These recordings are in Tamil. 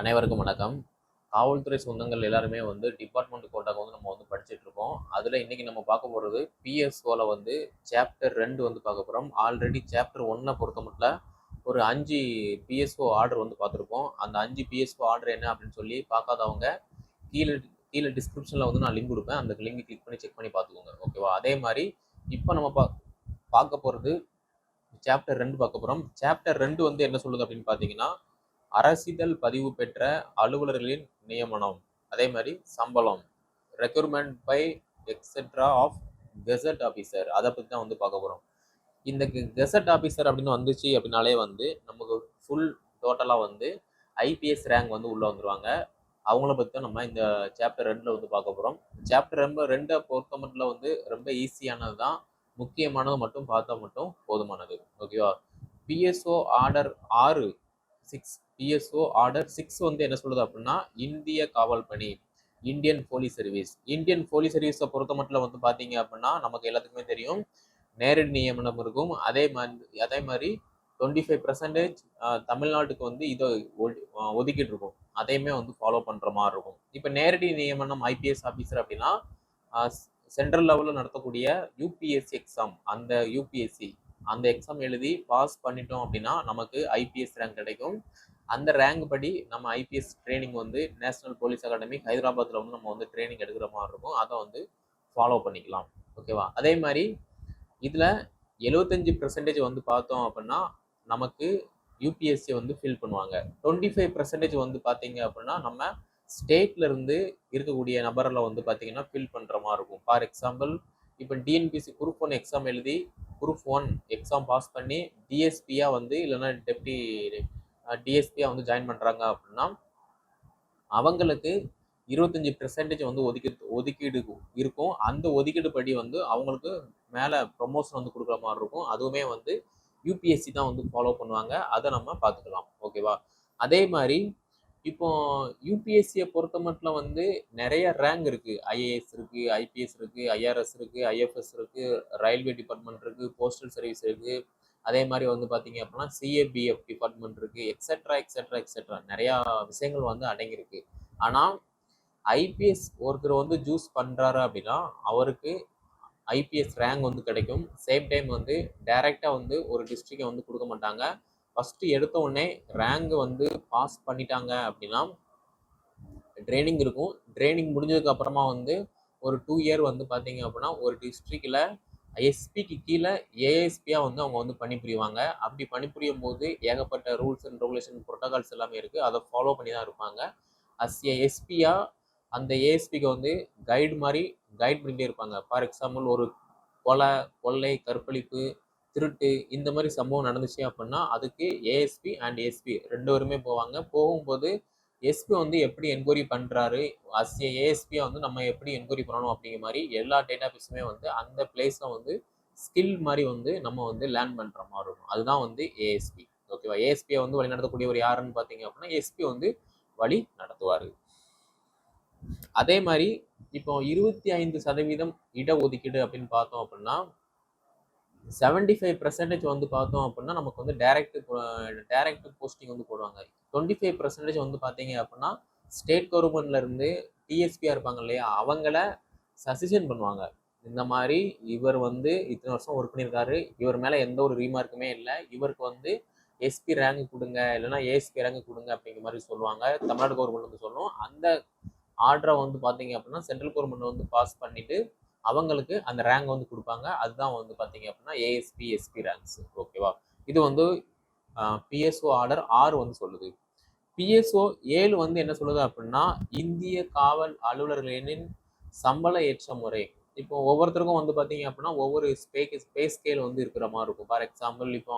அனைவருக்கும் வணக்கம். காவல்துறை சொந்தங்கள் எல்லாருமே வந்து டிபார்ட்மெண்ட் கோட்டாக்கு வந்து நம்ம வந்து படிச்சுட்டு இருக்கோம். அதில் இன்னைக்கு நம்ம பார்க்க போகிறது பிஎஸ்ஓவில் வந்து சாப்டர் ரெண்டு வந்து பார்க்க போகிறோம் ஆல்ரெடி சாப்டர் ஒன்னை பொறுத்த மட்டும் ஒரு அஞ்சு பிஎஸ்ஓ ஆர்டர் வந்து பார்த்துருப்போம் அந்த அஞ்சு பிஎஸ்ஓ ஆர்டர் என்ன அப்படின்னு சொல்லி பார்க்காதவங்க கீழே கீழே டிஸ்கிரிப்ஷனில் வந்து நான் லிங்க் கொடுப்பேன். அந்த லிங்க் கிளிக் பண்ணி செக் பண்ணி பார்த்துக்கோங்க. ஓகேவா அதே மாதிரி இப்போ நம்ம பா பார்க்க போகிறது சாப்டர் ரெண்டு பார்க்க போகிறோம் சாப்டர் ரெண்டு வந்து என்ன சொல்லுது அப்படின்னு பார்த்தீங்கன்னா அரசிதழ் பதிவு பெற்ற அலுவலர்களின் நியமனம். அதே மாதிரி சம்பளம். Requirement by etcetera of gazette officer அதை பற்றி தான் வந்து பார்க்க போகிறோம் இந்த கெசட் ஆஃபீஸர் அப்படின்னு வந்துச்சு அப்படின்னாலே வந்து நமக்கு ஃபுல் டோட்டலாக வந்து ஐபிஎஸ் ரேங்க் வந்து உள்ளே வந்துருவாங்க. அவங்கள பற்றி தான் நம்ம இந்த சாப்டர் ரெண்டில் வந்து பார்க்க போகிறோம் சாப்டர் ரொம்ப ரெண்டை பொறுத்த மட்டும் வந்து ரொம்ப ஈஸியானது தான். முக்கியமானது மட்டும் பார்த்தா மட்டும் போதுமானது. ஓகேவா பிஎஸ்ஓ ஆர்டர் ஆறு. சிக்ஸ் பிஎஸ்ஓ ஆர்டர் சிக்ஸ் வந்து என்ன சொல்லுது அப்படின்னா இந்திய காவல் பணி Indian police service Indian police சர்வீஸை பொறுத்த மட்டும் வந்து பார்த்தீங்க அப்படின்னா நமக்கு எல்லாத்துக்குமே தெரியும். நேரடி நியமனம் இருக்கும். அதே மாதிரி அதே மாதிரி டுவெண்ட்டி ஃபைவ் பர்சன்டேஜ் தமிழ்நாட்டுக்கு வந்து இதை ஒதுக்கிட்டு இருக்கும். அதையுமே வந்து ஃபாலோ பண்ணுற மாதிரி இருக்கும். இப்போ நேரடி நியமனம் ஐபிஎஸ் ஆஃபீஸர் அப்படின்னா சென்ட்ரல் லெவலில் நடத்தக்கூடிய யூபிஎஸ்சி எக்ஸாம் அந்த யூபிஎஸ்சி அந்த எக்ஸாம் எழுதி பாஸ் பண்ணிட்டோம் அப்படின்னா நமக்கு ஐபிஎஸ் ரேங்க் கிடைக்கும். அந்த ரேங்க் படி நம்ம ஐபிஎஸ் ட்ரைனிங் வந்து நேஷனல் போலீஸ் அகாடமி ஹைதராபாத்தில் வந்து நம்ம வந்து ட்ரைனிங் எடுக்கிற மாதிரி இருக்கும். அதை வந்து ஃபாலோ பண்ணிக்கலாம். ஓகேவா அதே மாதிரி இதில் எழுபத்தஞ்சி பர்சன்டேஜ் வந்து பார்த்தோம் அப்படின்னா நமக்கு யூபிஎஸ்சி வந்து ஃபில் பண்ணுவாங்க. டுவெண்ட்டி ஃபைவ் பர்சன்டேஜ் வந்து பார்த்தீங்க அப்படின்னா நம்ம ஸ்டேட்லேருந்து இருக்கக்கூடிய நபரில் வந்து பார்த்தீங்கன்னா ஃபில் பண்ணுற மாதிரி இருக்கும். ஃபார் எக்ஸாம்பிள் இப்போ டிஎன்பிசி குரூப் ஒன் எக்ஸாம் எழுதி குரூப் ஒன் எக்ஸாம் பாஸ் பண்ணி டிஎஸ்பியாக வந்து இல்லைன்னா டெப்டி டிஎஸ்பியாக வந்து ஜாயின் பண்ணுறாங்க அப்படின்னா அவங்களுக்கு இருபத்தஞ்சி பெர்சன்டேஜ் வந்து ஒதுக்கீடு ஒதுக்கீடு இருக்கும். அந்த ஒதுக்கீடு படி வந்து அவங்களுக்கு மேலே ப்ரொமோஷன் வந்து கொடுக்குற மாதிரி இருக்கும். அதுவுமே வந்து யூபிஎஸ்சி தான் வந்து ஃபாலோ பண்ணுவாங்க. அதை நம்ம பார்த்துக்கலாம். ஓகேவா அதே மாதிரி இப்போ யூபிஎஸ்சியை பொறுத்த மட்டும் வந்து நிறைய ரேங்க் இருக்குது ஐஏஎஸ் இருக்குது ஐபிஎஸ் இருக்குது ஐஆர்எஸ் இருக்குது ஐஎஃப்எஸ் இருக்குது ரயில்வே டிபார்ட்மெண்ட் இருக்குது போஸ்டல் சர்வீஸ் இருக்குது அதே மாதிரி வந்து பார்த்தீங்க அப்படின்னா சிஏபிஎஃப் டிபார்ட்மெண்ட் இருக்குது எக்ஸட்ரா எக்ஸட்ரா எக்ஸட்ரா நிறையா விஷயங்கள் வந்து அடங்கியிருக்கு. ஆனால் ஐபிஎஸ் ஒருத்தர் வந்து ஜூஸ் பண்ணுறாரு அப்படின்னா அவருக்கு ஐபிஎஸ் ரேங்க் வந்து கிடைக்கும். சேம் டைம் வந்து டைரெக்டாக வந்து ஒரு டிஸ்ட்ரிக்டை வந்து கொடுக்க மாட்டாங்க. ஃபஸ்ட்டு எடுத்த உடனே ரேங்க் வந்து பாஸ் பண்ணிட்டாங்க அப்படின்னா ட்ரைனிங் இருக்கும். ட்ரைனிங் முடிஞ்சதுக்கு அப்புறமா வந்து ஒரு டூ இயர் வந்து பார்த்தீங்க அப்படின்னா ஒரு டிஸ்ட்ரிக்டில் எஸ்பிக்கு கீழே ஏஎஸ்பியாக வந்து அவங்க வந்து பணிபுரிவாங்க. அப்படி பணிபுரியும் போது ஏகப்பட்ட ரூல்ஸ் அண்ட் ரெகுலேஷன் ப்ரோட்டோகால்ஸ் எல்லாமே இருக்குது அதை ஃபாலோ பண்ணி தான் இருப்பாங்க அஸ் ஏ எஸ்பியாக அந்த ஏஎஸ்பிக்கு வந்து கைடு மாதிரி கைட் பண்ணிகிட்டே இருப்பாங்க. ஃபார் எக்ஸாம்பிள் ஒரு கொலை கொள்ளை கற்பழிப்பு திருட்டு இந்த மாதிரி சம்பவம் நடந்துச்சு அப்படின்னா அதுக்கு ஏஎஸ்பி அண்ட் எஸ்பி ரெண்டு பேருமே போவாங்க. போகும்போது எஸ்பி வந்து எப்படி என்கொயரி பண்ணுறாரு அஸ் ஏஎஸ்பியை வந்து நம்ம எப்படி என்கொயரி பண்ணணும் அப்படிங்கிற மாதிரி எல்லா டேட்டா பேஸுமே வந்து அந்த பிளேஸில் வந்து ஸ்கில் மாதிரி வந்து நம்ம வந்து லேர்ன் பண்ணுற மாதிரி இருக்கும். அதுதான் வந்து ஏஎஸ்பி ஓகேவா ஏஎஸ்பியை வந்து வழி நடத்தக்கூடியவர் யாருன்னு பார்த்தீங்க அப்படின்னா எஸ்பி வந்து வழி நடத்துவார். அதே மாதிரி இப்போ இருபத்தி ஐந்து சதவீதம் இடஒதுக்கீடு அப்படின்னு பார்த்தோம் அப்படின்னா செவன்டி ஃபைவ் பர்சன்டேஜ் வந்து பார்த்தோம் அப்படின்னா நமக்கு வந்து டேரக்ட் டேரக்ட் போஸ்டிங் வந்து போடுவாங்க. டுவெண்ட்டி ஃபைவ் பர்சன்டேஜ் வந்து பார்த்தீங்க அப்படின்னா ஸ்டேட் கவர்மெண்ட்ல இருந்து டிஎஸ்பியாக இருப்பாங்க இல்லையா? அவங்கள சசிஷன் பண்ணுவாங்க. இந்த மாதிரி இவர் வந்து இத்தனை வருஷம் ஒர்க் பண்ணியிருக்காரு. இவர் மேலே எந்த ஒரு ரீமார்க்குமே இல்லை. இவருக்கு வந்து எஸ்பி ரேங்க் கொடுங்க. இல்லைன்னா ஏஎஸ்பி ரேங்க் கொடுங்க அப்படிங்கிற மாதிரி சொல்லுவாங்க. தமிழ்நாடு கவர்மெண்ட் வந்து சொல்லுவோம் அந்த ஆர்டரை வந்து பார்த்தீங்க அப்படின்னா சென்ட்ரல் கவர்மெண்ட் வந்து பாஸ் பண்ணிவிட்டு அவங்களுக்கு அந்த ரேங்க் வந்து கொடுப்பாங்க. அதுதான் வந்து பார்த்தீங்க அப்படின்னா ஏஎஸ்பி எஸ்பி ரேங்க்ஸ் ஓகேவா இது வந்து பிஎஸ்ஓ ஆர்டர் ஆறு வந்து சொல்லுது. பிஎஸ்ஓ ஏழு வந்து என்ன சொல்லுது அப்படின்னா இந்திய காவல் அலுவலர்களின் சம்பள ஏற்ற முறை. இப்போ ஒவ்வொருத்தருக்கும் வந்து பார்த்தீங்க அப்படின்னா ஒவ்வொரு ஸ்பே ஸ்பே ஸ்கேல் வந்து இருக்கிற மாதிரி இருக்கும். ஃபார் எக்ஸாம்பிள் இப்போ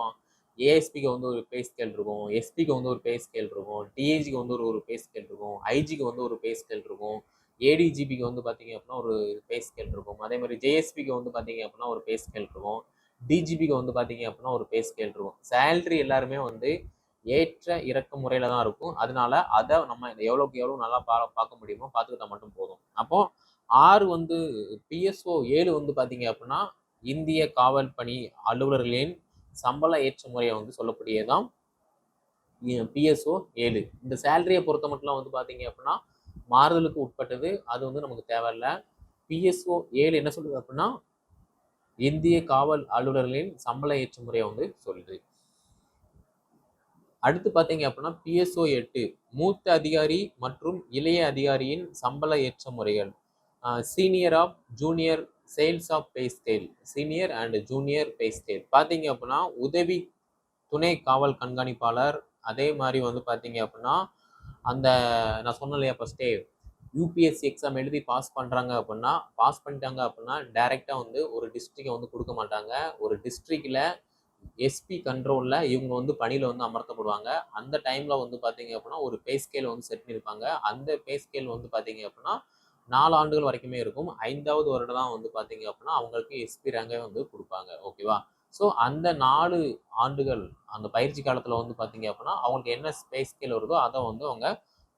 ஏஎஸ்பிக்கு வந்து ஒரு பே ஸ்கேல் இருக்கும். எஸ்பிக்கு வந்து ஒரு பே ஸ்கேல் இருக்கும். டிஏஜிக்கு வந்து ஒரு ஒரு பே ஸ்கேல் இருக்கும். ஐஜிக்கு வந்து ஒரு பே ஸ்கேல் இருக்கும். ஏடிஜிபிக்கு வந்து பார்த்தீங்க அப்படின்னா ஒரு பே ஸ்கேல் இருக்கும். அதே மாதிரி ஜேஎஸ்பிக்கு வந்து பார்த்தீங்க அப்படின்னா ஒரு பே ஸ்கேல் இருக்கும். டிஜிபிக்கு வந்து பார்த்தீங்க அப்படின்னா ஒரு பே ஸ்கேல் இருக்கும். சேல்ரி எல்லாருமே வந்து ஏற்ற இறக்க முறையில் தான் இருக்கும். அதனால அதை நம்ம எவ்வளோக்கு எவ்வளோ நல்லா பா பார்க்க முடியுமோ பார்த்துக்கிட்டா மட்டும் போதும். அப்போ ஆறு வந்து பிஎஸ்ஓ ஏழு வந்து பார்த்தீங்க அப்படின்னா இந்திய காவல் பணி அலுவலர்களின் சம்பள ஏற்ற முறையை வந்து சொல்லக்கூடியதான் பிஎஸ்ஓ ஏழு. இந்த சேலரியை பொறுத்த மட்டும் வந்து பார்த்தீங்க அப்படின்னா மாறுதலுக்கு உட்பட்டது. அது வந்து நமக்கு தேவையில்ல. பிஎஸ்ஓ ஏழு என்ன சொல்லுது அப்படின்னா இந்திய காவல் அலுவலர்களின் சம்பள ஏற்ற முறையை வந்து சொல்லுது. அடுத்து பார்த்தீங்க அப்படின்னா பிஎஸ்ஓ எட்டு மூத்த அதிகாரி மற்றும் இளைய அதிகாரியின் சம்பள ஏற்ற முறைகள் senior of junior scales of pay scale senior and junior pay scale பார்த்தீங்க அப்படின்னா உதவி துணை காவல் கண்காணிப்பாளர். அதே மாதிரி வந்து பார்த்தீங்க அப்படின்னா அந்த நான் சொன்னேன் இல்லையா ஃபஸ்ட்டே யூபிஎஸ்சி எக்ஸாம் எழுதி பாஸ் பண்ணுறாங்க அப்படின்னா பாஸ் பண்ணிட்டாங்க அப்படின்னா டைரெக்டாக வந்து ஒரு டிஸ்ட்ரிக்டை வந்து கொடுக்க மாட்டாங்க. ஒரு டிஸ்ட்ரிக்டில் எஸ்பி கண்ட்ரோலில் இவங்க வந்து பணியில் வந்து அமர்த்தப்படுவாங்க. அந்த டைமில் வந்து பார்த்தீங்க அப்படின்னா ஒரு பே ஸ்கேல் வந்து செட் பண்ணியிருப்பாங்க அந்த பே ஸ்கேல் வந்து பார்த்தீங்க அப்படின்னா நாலு ஆண்டுகள் வரைக்குமே இருக்கும். ஐந்தாவது வருடம் தான் வந்து பார்த்தீங்க அப்படின்னா அவங்களுக்கு எஸ்பி ரேங்கை வந்து கொடுப்பாங்க. ஓகேவா ஸோ அந்த நாலு ஆண்டுகள் அந்த பயிற்சி காலத்தில் வந்து பார்த்தீங்க அப்படின்னா அவங்களுக்கு என்ன ஸ்பேஸ் ஸ்கில் வருதோ அதை வந்து அவங்க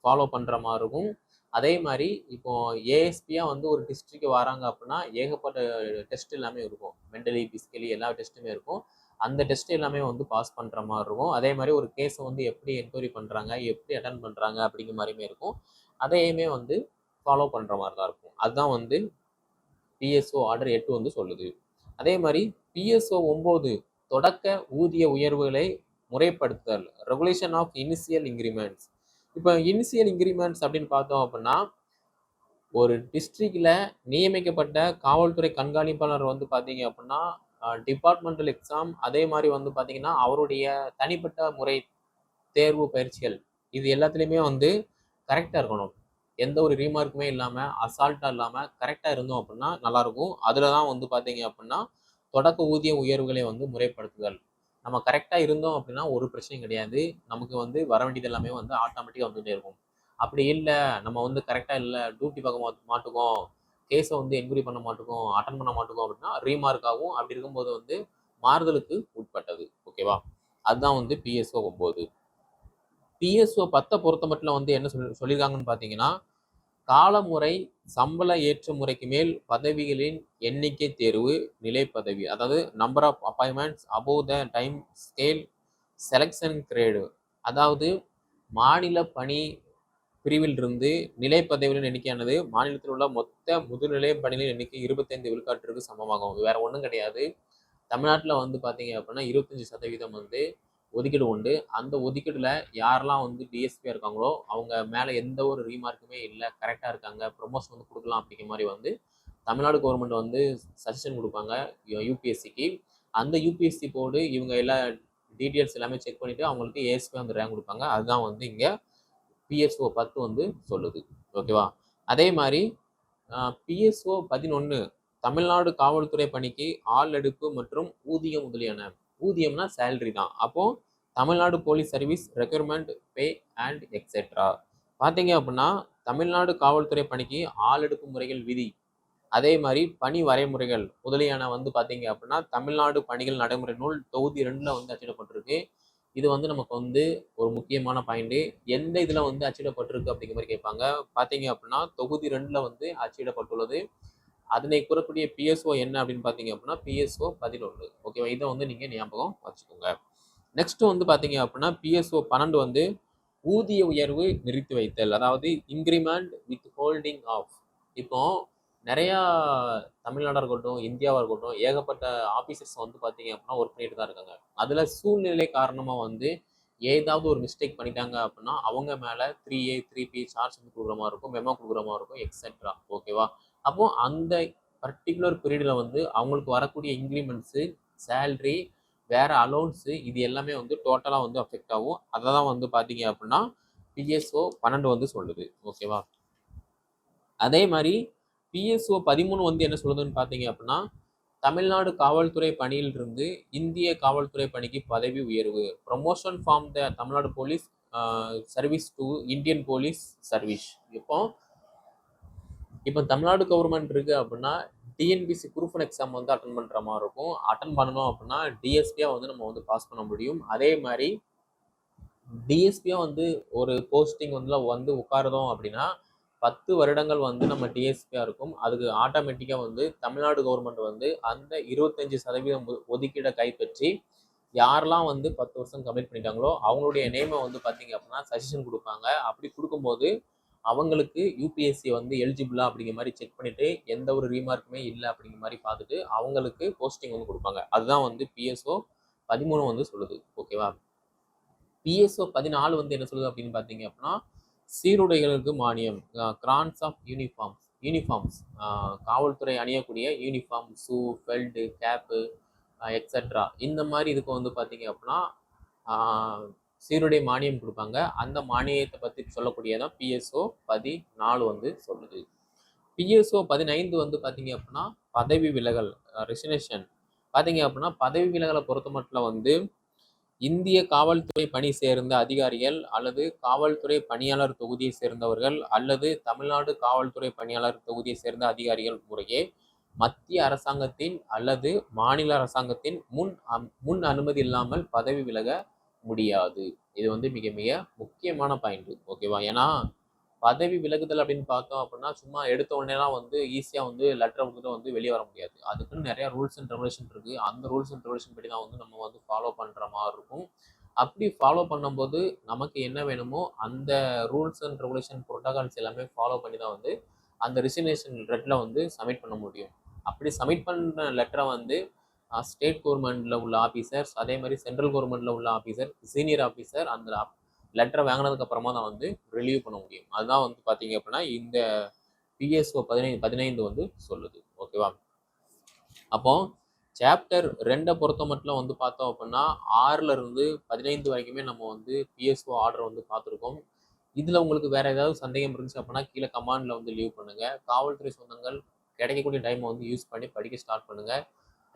ஃபாலோ பண்ணுற மாதிரி இருக்கும். அதே மாதிரி இப்போ ஏஎஸ்பியாக வந்து ஒரு டிஸ்ட்ரிக்கு வராங்க அப்படின்னா ஏகப்பட்ட டெஸ்ட் எல்லாமே இருக்கும். மென்டலி பிசிக்கலி எல்லா டெஸ்ட்டுமே இருக்கும். அந்த டெஸ்ட் எல்லாமே வந்து பாஸ் பண்ணுற மாதிரி இருக்கும். அதே மாதிரி ஒரு கேஸை வந்து எப்படி என்கொயரி பண்ணுறாங்க எப்படி அட்டன் பண்ணுறாங்க அப்படிங்கிற மாதிரியுமே இருக்கும். அதையுமே வந்து ஃபாலோ பண்ணுற மாதிரி தான் இருக்கும். அதுதான் வந்து பிஎஸ்ஓ ஆர்டர் எட்டு வந்து சொல்லுது. அதே மாதிரி பிஎஸ்ஓ ஒம்பது தொடக்க ஊதிய உயர்வுகளை முறைப்படுத்துதல் ரெகுலேஷன் ஆஃப் இனிஷியல் இன்க்ரிமெண்ட்ஸ் இப்போ இனிஷியல் இன்க்ரிமெண்ட்ஸ் அப்படின்னு பார்த்தோம் அப்படின்னா ஒரு டிஸ்ட்ரிக்டில் நியமிக்கப்பட்ட காவல்துறை கண்காணிப்பாளர் வந்து பார்த்தீங்க அப்படின்னா டிபார்ட்மெண்டல் எக்ஸாம் அதே மாதிரி வந்து பார்த்தீங்கன்னா அவருடைய தனிப்பட்ட முறை தேர்வு பயிற்சிகள் இது எல்லாத்துலேயுமே வந்து கரெக்டாக இருக்கணும். எந்த ஒரு ரீமார்க்குமே இல்லாமல் அசால்ட்டாக இல்லாமல் கரெக்டாக இருந்தோம் அப்படின்னா நல்லாயிருக்கும். அதில் தான் வந்து பார்த்தீங்க அப்படின்னா தொடக்க ஊதிய உயர்வுகளை வந்து முறைப்படுத்துதல். நம்ம கரெக்டாக இருந்தோம் அப்படின்னா ஒரு பிரச்சனையும் கிடையாது. நமக்கு வந்து வர வேண்டியது எல்லாமே வந்து ஆட்டோமேட்டிக்காக வந்துகிட்டே இருக்கும். அப்படி இல்லை நம்ம வந்து கரெக்டாக இல்லை டியூட்டி பார்க்க மா மாட்டுக்கோம். கேஸை வந்து என்கொயரி பண்ண மாட்டுக்கோம் அட்டன் பண்ண மாட்டுக்கோம் அப்படின்னா ரீமார்க்காகவும் அப்படி இருக்கும்போது வந்து மாறுதலுக்கு உட்பட்டது. ஓகேவா அதுதான் வந்து பிஎஸ்ஓ ஒம்பது. பிஎஸ்ஓ பத்தை பொறுத்த மட்டும் வந்து என்ன சொல்லி சொல்லியிருக்காங்கன்னு பார்த்தீங்கன்னா காலமுறை சம்பள ஏற்ற முறைக்கு மேல் பதவிகளின் எண்ணிக்கை தேர்வு நிலை பதவி அதாவது number of appointments above the time scale selection grade அதாவது மாநில பணி பிரிவில் இருந்து நிலை பதவிகளின் எண்ணிக்கையானது மாநிலத்தில் உள்ள மொத்த முதுநிலை பணிகளின் எண்ணிக்கை இருபத்தைந்து விழுக்காட்டிற்கு சமமாகும். வேற ஒன்றும் கிடையாது. தமிழ்நாட்டில் வந்து பார்த்தீங்க அப்படின்னா இருபத்தஞ்சி சதவீதம் வந்து ஒதுக்கீடு உண்டு. அந்த ஒதுக்கீடுல யாரெல்லாம் வந்து டிஎஸ்பியாக இருக்காங்களோ அவங்க மேலே எந்த ஒரு ரீமார்க்குமே இல்லை. கரெக்டாக இருக்காங்க. ப்ரொமோஷன் வந்து கொடுக்கலாம் அப்படிங்கிற மாதிரி வந்து தமிழ்நாடு கவர்மெண்ட் வந்து சஜஷன் கொடுப்பாங்க. யூபிஎஸ்சிக்கு அந்த யூபிஎஸ்சி போர்டு இவங்க எல்லா டீட்டெயில்ஸ் எல்லாமே செக் பண்ணிவிட்டு அவங்களுக்கு ஏஎஸ்பி வந்து ரேங்க் கொடுப்பாங்க. அதுதான் வந்து இங்கே பிஎஸ்ஓ பத்து வந்து சொல்லுது. ஓகேவா அதே மாதிரி பிஎஸ்ஓ பதினொன்று தமிழ்நாடு காவல்துறை பணிக்கு ஆள் எடுப்பு மற்றும் ஊதியம் முதலியன. ஊதியம்னா சேல்ரி தான். அப்போ Tamil Nadu police service requirement pay and etcetera பார்த்தீங்க அப்படின்னா தமிழ்நாடு காவல்துறை பணிக்கு ஆள் எடுப்பு முறைகள் விதி. அதே மாதிரி பணி வரைமுறைகள். முதலியான வந்து பார்த்தீங்க அப்படின்னா தமிழ்நாடு பணிகள் நடைமுறை நூல் தொகுதி ரெண்டில் வந்து அச்சிடப்பட்டிருக்கு. இது வந்து நமக்கு வந்து ஒரு முக்கியமான பாயிண்ட்டு எந்த இதில் வந்து அச்சிடப்பட்டிருக்கு அப்படிங்கிற மாதிரி கேட்பாங்க. பார்த்தீங்க அப்படின்னா தொகுதி ரெண்டில் வந்து அச்சிடப்பட்டுள்ளது. அதனை கூறக்கூடிய பிஎஸ்ஓ என்ன அப்படின்னு பார்த்தீங்க அப்படின்னா பிஎஸ்ஓ பதினொன்று ஓகேவா இதை வந்து நீங்கள் ஞாபகம் வச்சுக்கோங்க. நெக்ஸ்ட் வந்து பார்த்தீங்க அப்படின்னா பிஎஸ்ஓ பன்னெண்டு வந்து ஊதிய உயர்வு நிறுத்தி வைத்தல். அதாவது இன்க்ரிமெண்ட் வித் ஹோல்டிங் ஆஃப் இப்போ நிறையா தமிழ்நாடாக இருக்கட்டும் இந்தியாவாக இருக்கட்டும் ஏகப்பட்ட ஆஃபீஸர்ஸ் வந்து பார்த்தீங்க அப்படின்னா ஒர்க் பண்ணிட்டு தான் இருக்காங்க. அதில் சூழ்நிலை காரணமாக வந்து ஏதாவது ஒரு மிஸ்டேக் பண்ணிட்டாங்க அப்படின்னா அவங்க மேலே three A three B charge வந்து கொடுக்குற மாதிரி இருக்கும் மெமோ கொடுக்குற மாதிரி இருக்கும் எக்ஸெட்ரா ஓகேவா அப்போ அந்த பர்டிகுலர் பீரியடில் வந்து அவங்களுக்கு வரக்கூடிய இன்க்ரிமெண்ட்ஸு சேல்ரி வேற அலோன்ஸு இது எல்லாமே வந்து டோட்டலாக வந்து அஃபெக்ட் ஆகும். அதை தான் வந்து பார்த்தீங்க அப்படின்னா பிஎஸ்ஓ பன்னெண்டு வந்து சொல்லுது. ஓகேவா அதே மாதிரி பிஎஸ்ஓ பதிமூணு வந்து என்ன சொல்லுதுன்னு பார்த்தீங்க அப்படின்னா தமிழ்நாடு காவல்துறை பணியிலிருந்து இந்திய காவல்துறை பணிக்கு பதவி உயர்வு. Promotion from the Tamil Nadu police service to Indian police service இப்போ இப்போ தமிழ்நாடு கவர்மெண்ட் இருக்குது அப்படின்னா டிஎன்பிசி குரூப் ஒன் எக்ஸாம் வந்து அட்டன் பண்ணுற மாதிரி இருக்கும். அட்டன் பண்ணணும் அப்படின்னா டிஎஸ்பியாக வந்து நம்ம வந்து பாஸ் பண்ண முடியும். அதே மாதிரி டிஎஸ்பியாக வந்து ஒரு போஸ்டிங் வந்து வந்து உட்காருதோம் அப்படின்னா பத்து வருடங்கள் வந்து நம்ம டிஎஸ்பியாக இருக்கும். அதுக்கு ஆட்டோமேட்டிக்காக வந்து தமிழ்நாடு கவர்மெண்ட் வந்து அந்த இருபத்தஞ்சி சதவீதம் ஒதுக்கீடை கைப்பற்றி யாரெல்லாம் வந்து பத்து வருஷம் கம்ப்ளீட் பண்ணிட்டாங்களோ அவங்களுடைய நேமை வந்து பார்த்தீங்க அப்படின்னா சஜஷன் கொடுப்பாங்க. அப்படி கொடுக்கும்போது அவங்களுக்கு யூபிஎஸ்சி வந்து எலிஜிபிளா அப்படிங்கிற மாதிரி செக் பண்ணிட்டு எந்த ஒரு ரீமார்க்குமே இல்லை அப்படிங்கிற மாதிரி பார்த்துட்டு அவங்களுக்கு போஸ்டிங் வந்து கொடுப்பாங்க. அதுதான் வந்து பிஎஸ்ஓ பதிமூணு வந்து சொல்லுது. ஓகேவா பிஎஸ்ஓ பதினாலு வந்து என்ன சொல்லுது அப்படின்னு பார்த்தீங்க அப்படின்னா சீருடைகளுக்கு மானியம் கிரான்ஸ் ஆஃப் யூனிஃபார்ம்ஸ் யூனிஃபார்ம்ஸ் காவல்துறை அணியக்கூடிய uniform shoe belt cap extra இந்த மாதிரி இதுக்கு வந்து பார்த்தீங்க அப்படின்னா சீருடை மானியம் கொடுப்பாங்க. அந்த மானியத்தை பற்றி சொல்லக்கூடியதான் பிஎஸ்ஓ பதினாலு வந்து சொல்லுது. பிஎஸ்ஓ பதினைந்து வந்து பார்த்தீங்க அப்படின்னா பதவி விலகல் ரெசினேஷன் பார்த்தீங்க அப்படின்னா பதவி விலகலை பொறுத்த மட்டும் வந்து இந்திய காவல்துறை பணி சேர்ந்த அதிகாரிகள் அல்லது காவல்துறை பணியாளர் தொகுதியை சேர்ந்தவர்கள் அல்லது தமிழ்நாடு காவல்துறை பணியாளர் தொகுதியை சேர்ந்த அதிகாரிகள் முறையே மத்திய அரசாங்கத்தின் அல்லது மாநில அரசாங்கத்தின் முன் முன் அனுமதி இல்லாமல் பதவி விலக முடியாது. இது வந்து மிக மிக முக்கியமான பாயிண்ட். ஓகேவா? ஏன்னா பதவி விலகுதல் அப்படின்னு பார்த்தோம் அப்படின்னா சும்மா எடுத்த உடனேலாம் வந்து ஈஸியாக வந்து லெட்டர் கொடுத்துட்டு வந்து வெளியே வர முடியாது. அதுக்குன்னு நிறையா ரூல்ஸ் அண்ட் ரெகுலேஷன் இருக்குது அந்த ரூல்ஸ் அண்ட் ரெகுலேஷன் படி தான் வந்து நம்ம வந்து ஃபாலோ பண்ணுற மாதிரி இருக்கும். அப்படி ஃபாலோ பண்ணும்போது நமக்கு என்ன வேணுமோ அந்த ரூல்ஸ் அண்ட் ரெகுலேஷன் ப்ரோட்டோகால்ஸ் எல்லாமே ஃபாலோ பண்ணி தான் வந்து அந்த ரிசிக்னேஷன் லெட்டரில் வந்து சப்மிட் பண்ண முடியும். அப்படி சப்மிட் பண்ண லெட்டரை வந்து ஸ்டேட் கவர்மெண்ட்டில் உள்ள ஆஃபீஸர்ஸ் அதே மாதிரி சென்ட்ரல் கவர்மெண்ட்டில் உள்ள ஆஃபீஸர் சீனியர் ஆஃபீஸர் அந்த லெட்டரை வாங்கினதுக்கப்புறமா தான் வந்து ரிலீவ் பண்ண முடியும். அதுதான் வந்து பார்த்தீங்க அப்படின்னா இந்த பிஎஸ்ஓ பதினைந்து பதினைந்து வந்து சொல்லுது. ஓகேவா அப்போ சாப்டர் ரெண்டை பொறுத்த மட்டும் வந்து பார்த்தோம் அப்படின்னா ஆறுல இருந்து பதினைந்து வரைக்குமே நம்ம வந்து பிஎஸ்ஓ ஆர்டர் வந்து பார்த்துருக்கோம். இதில் உங்களுக்கு வேற ஏதாவது சந்தேகம் இருந்துச்சு அப்படின்னா கீழே கமாண்டில் வந்து லீவ் பண்ணுங்க. காவல்துறை சொந்தங்கள் கிடைக்கக்கூடிய டைமை வந்து யூஸ் பண்ணி படிக்க ஸ்டார்ட் பண்ணுங்கள்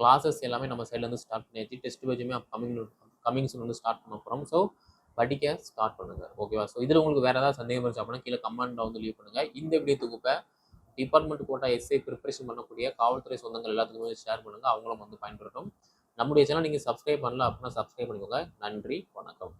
கிளாஸஸ் எல்லாமே நம்ம சைட்லேருந்து ஸ்டார்ட் பண்ணியாச்சு. டெஸ்ட் பேஜுமே கமிங் கம்மிங்ஸ் வந்து ஸ்டார்ட் பண்ண போகிறோம் ஸோ படிக்க ஸ்டார்ட் பண்ணுங்கள் ஓகேவா ஸோ இதில் உங்களுக்கு வேறு ஏதாவது சந்தேகம் இருந்துச்சு அப்படின்னா கீழே கமெண்ட் வந்து லீவ் பண்ணுங்க. இந்த வீடியோ தொகுப்பை டிபார்ட்மெண்ட் கோட்டா எஸ்ஐ ப்ரிப்பரேஷன் பண்ணக்கூடிய காவல்துறை சொந்தங்கள் எல்லாத்துக்குமே ஷேர் பண்ணுங்கள் அவங்களும் வந்து பயன்படுத்தும் நம்முடைய சேனல் நீங்கள் சப்ஸ்கிரைப் பண்ணல அப்படின்னா சப்ஸ்கிரைப் பண்ணிக்கோங்க. நன்றி வணக்கம்.